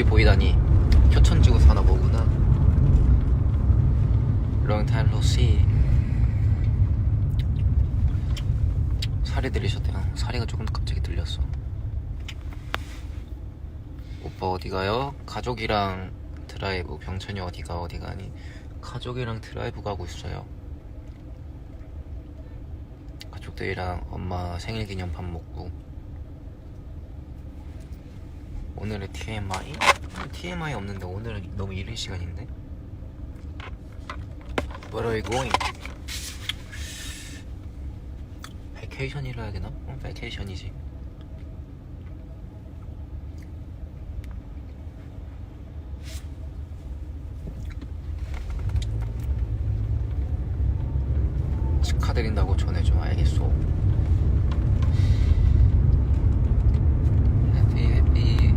집이 보이다니 효천지구 사나 보구나. 롱타임 로시 살이 들리셨대요 살이가 조금 갑자기 들렸어. 오빠 어디 가요? 가족이랑 드라이브. 병천이 어디가? 어디 가니 가족이랑 드라이브 가고 있어요. 가족들이랑 엄마 생일 기념 밥 먹고 오늘의 TMI? TMI 없는데 오늘은 너무 이른 시간인데? Where are you going? 베케이션이라 해야 되나? 어, 베케이션이지 축하드린다고 전해줘 알겠소 해피 해피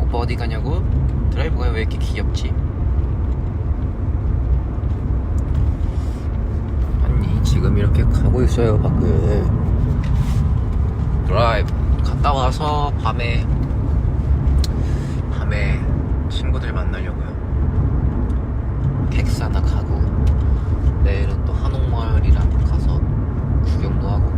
오빠 어디 가냐고? 드라이브가 왜 이렇게 귀엽지? 아니 지금 가고 있어요 밖에? 드라이브. 갔다 와서 밤에 밤에 친구들 만나려고요. 객사나 가고 내일은 또 한옥마을이랑 가서 구경도 하고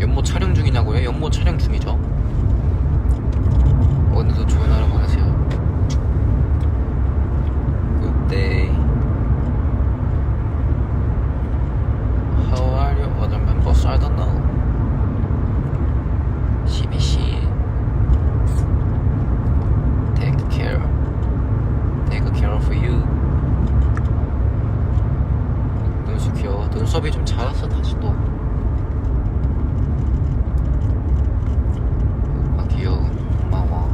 연모 촬영 중이냐고요? 연모 촬영 중이죠 오늘도 좋은 하루 보내세요 Good day How are you? Other members? I don't know CBC Take care Take care of you 눈썹 귀여워 눈썹이 좀 자랐어 다시 또 아 귀여워 고마워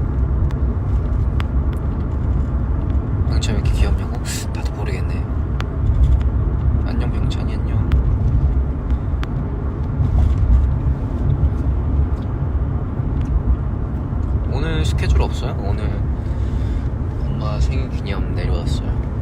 병찬이 왜 이렇게 귀엽냐고? 나도 모르겠네 안녕 병찬이 안녕 오늘 스케줄 없어요? 오늘 엄마 생일 기념 내려왔어요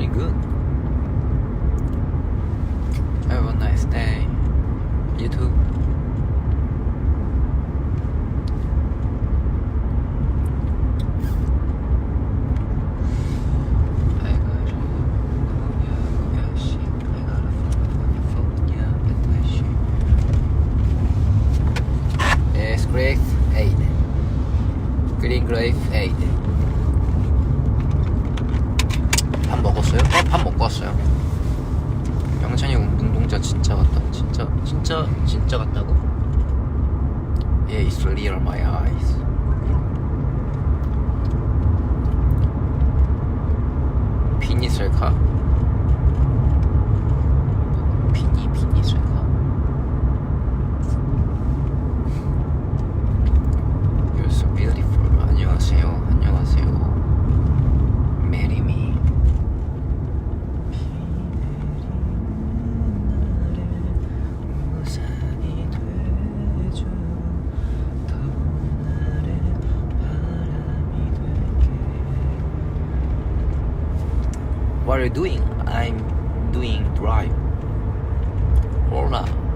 pretty good. 같다고? Yeah, it's real my eyes. 비니 셀카? 비니 비니 셀카? Are you doing? I'm doing drive Hola 병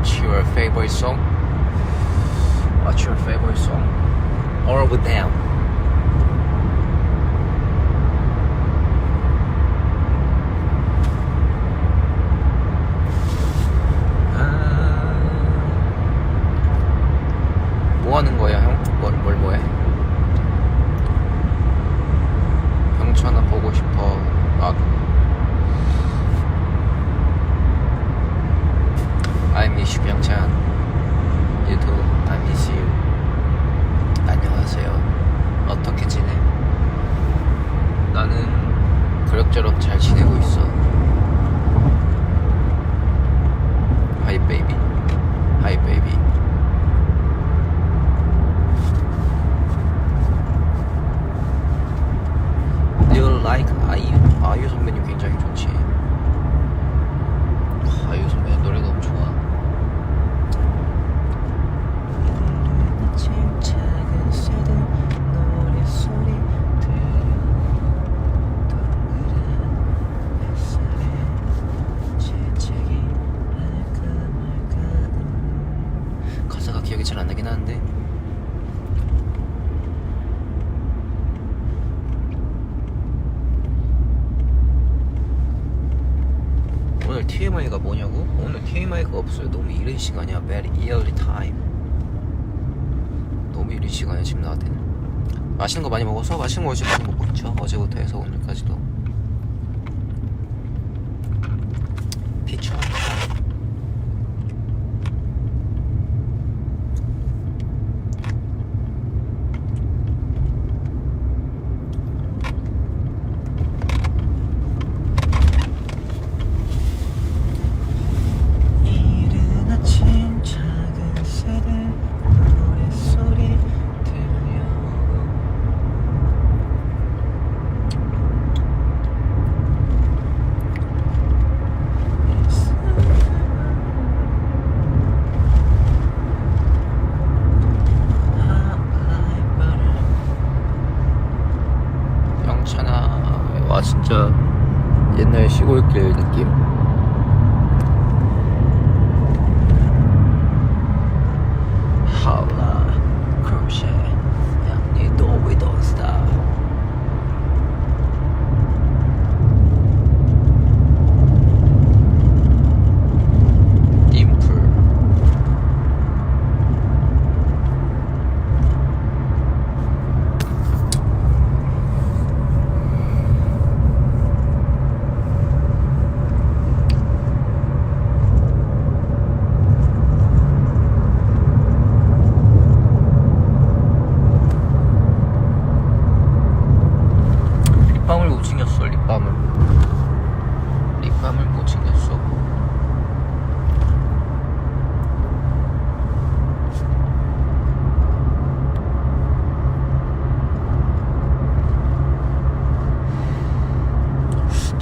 What's your favorite song? What's your favorite song? Or with them? 그럭저럭 잘 지내고 TMI가 뭐냐고? 오늘 TMI가 없어요. 너무 이른 시간이야. Very early time. 너무 이른 시간이야 지금 나한테. 맛있는 거 많이 먹어서 맛있는 거 어제부터 먹고 있죠. 어제부터 해서 오늘까지도. 피처.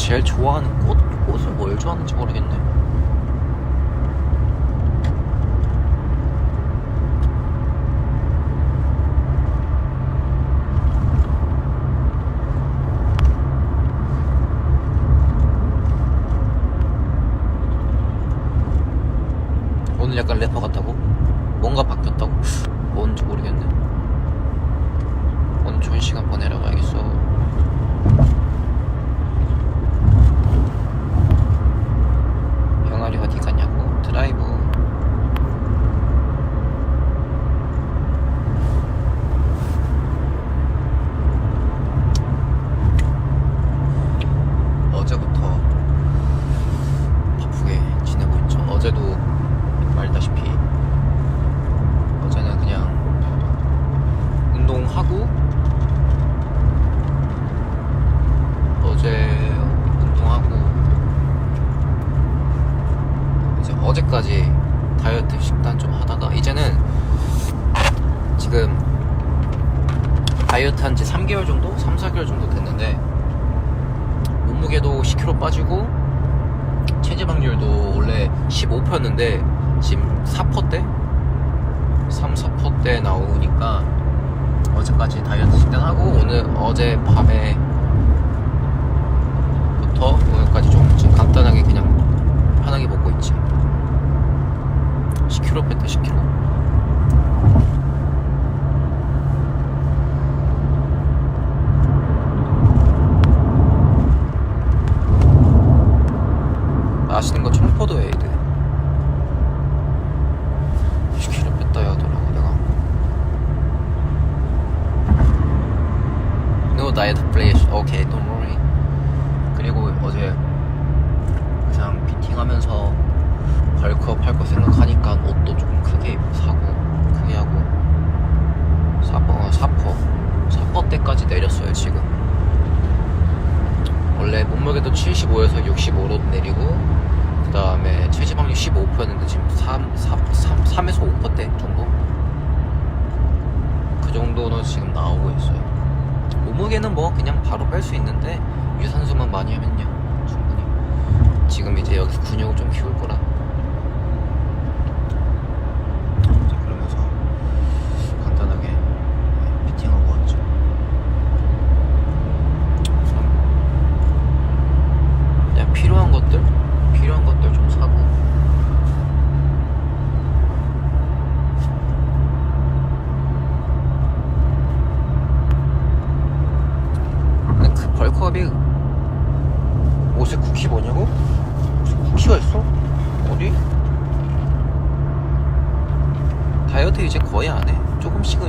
제일 좋아하는 꽃? 꽃을 뭘 좋아하는지 모르겠네 다이어트 한 지 3개월 정도? 3, 4개월 정도 됐는데 몸무게도 10kg 빠지고 체지 방률도 원래 15%였는데 지금 4%대? 3, 4%대 나오니까 어제까지 다이어트 식단하고 오늘 어제 밤에 부터 오늘까지 좀 지금 간단하게 그냥 편하게 먹고 있지 10kg 뺐다 10kg 아시는 거 청포도 에이드 10kg 뺐다 하더라고 내가 diet please Okay don't worry 5%였는데 지금 3, 3, 3, 3에서 5%대 정도? 그 정도는 지금 나오고 있어요. 몸무게는 뭐 그냥 바로 뺄 수 있는데 유산소만 많이 하면요. 충분히. 지금 이제 여기서 근육을 좀 키울 거라.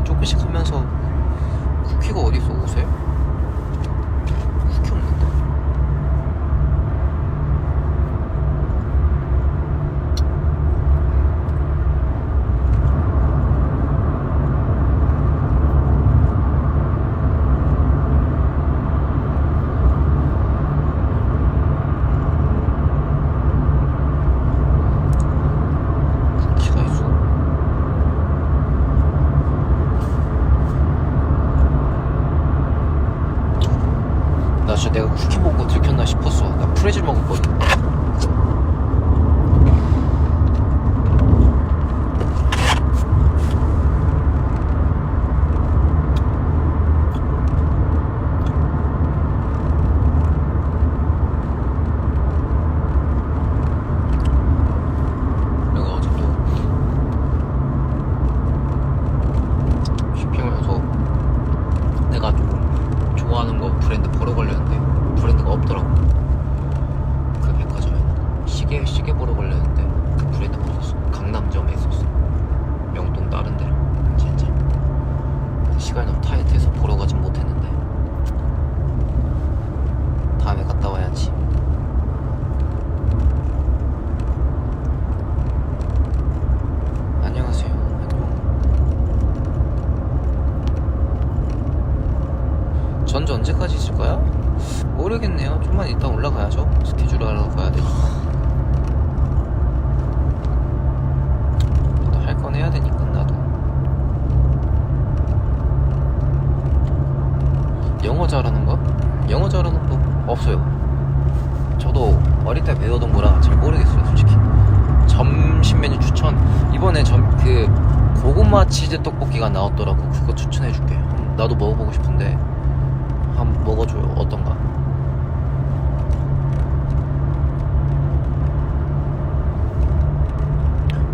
조금씩 하면서 쿠키가 어디 있어 옷에? 쿠키 없는데. 쿠키가 있어? 나 진짜 내가 쿠키 먹고 들켰나 싶었어. 나 프레질 먹었거든. 내가 어제 또 쇼핑을 해서 내가 좀 좋아하는 거 브랜드 보러 걸렸는데 브랜드가 없더라고 그 백화점에 시계 시계 보러 걸렸는데 그 브랜드가 없었어 강남점에 있었어 명동 다른 데로 진짜 시간이 너무 타이트해서 보러 가진 못했는데 다음에 갔다 와야지 안녕하세요 안녕 전주 언제까지 있을 거야? 모르겠네요. 좀만 이따 올라가야죠. 스케줄 하러 가야 되니까. 나도 할 건 해야 되니까 나도. 영어 잘하는 거? 영어 잘하는 거 없어요. 저도 어릴 때 배우던 거라 잘 모르겠어요, 솔직히. 점심 메뉴 추천. 이번에 점 그 고구마 치즈 떡볶이가 나왔더라고. 그거 추천해줄게. 나도 먹어보고 싶은데. 한번 먹어줘요 어떤가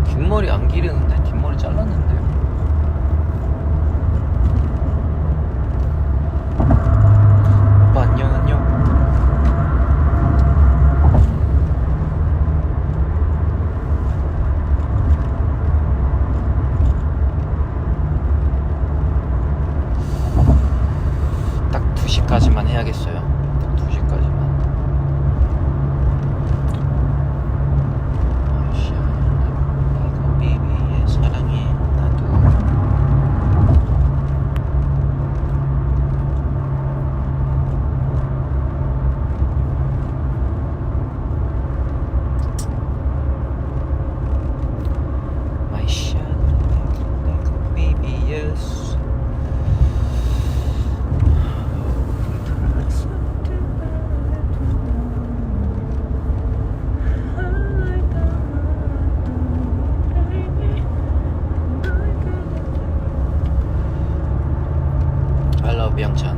뒷머리 안 기르는데 뒷머리 잘랐는데요 오빠 안녕 안녕 딱 2시까지만 해야겠어요. 딱 2시까지만. 아이씨야, 이거 비비의 사랑해, 나도. My shadow, like a baby, yes. 명찬.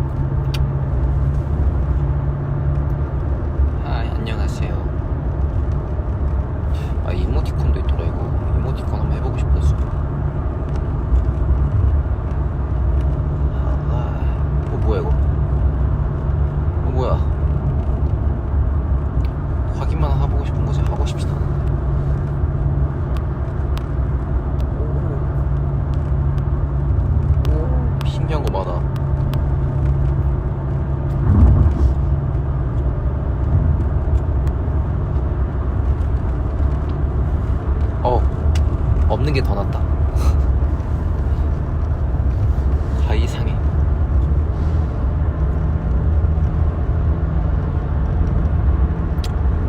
하이, 안녕하세요. 아, 이모티콘도 있더라, 이거. 이모티콘 한번 해보고 싶었어. 아, 어, 뭐야, 이거? 어, 뭐야. 확인만 해보고 싶은 거지, 하고 싶진 않아. 오, 신기한 거 많아. 어, 없는 게 더 낫다. 다 이상해.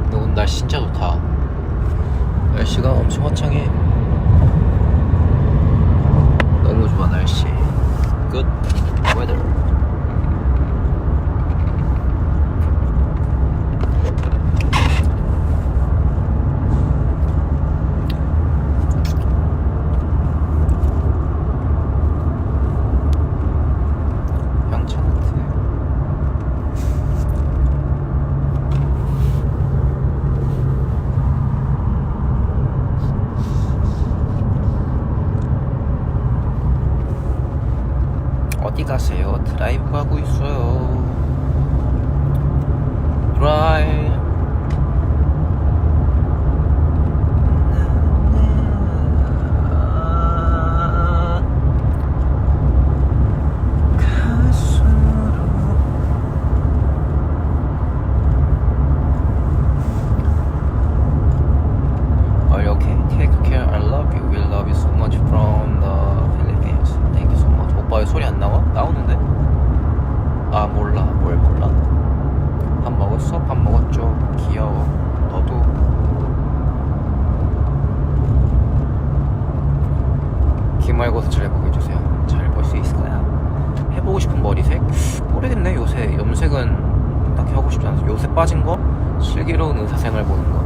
근데 오늘 날씨 진짜 좋다. 날씨가 엄청 화창해. 너무 좋아 날씨. Good weather. 양천하트. 어디 가세요? 드라이브 가고 있어요. 왜 소리 안 나와? 나오는데? 아 몰라 뭘 몰라 밥 먹었어? 밥 먹었죠 귀여워 너도 기말고사 잘 보게 해주세요 잘 볼 수 있을까요? 해보고 싶은 머리색? 모르겠네 요새 염색은 딱히 하고 싶지 않아서 요새 빠진 거? 슬기로운 의사생활 보는 거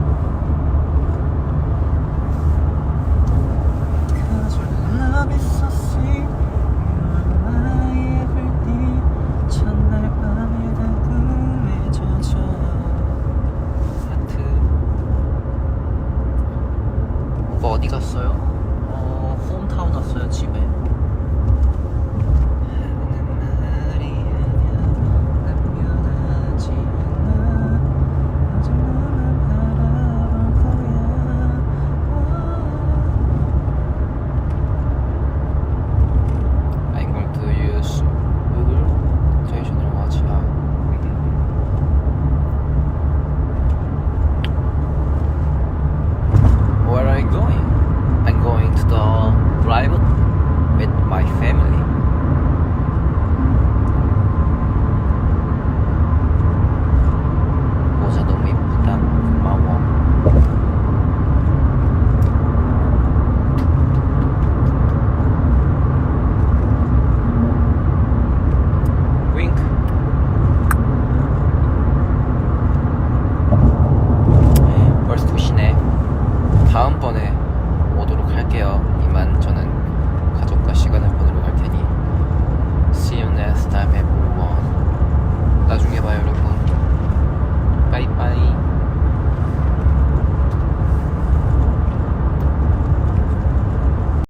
그저 어디 갔어요? 어, 홈타운 왔어요 집에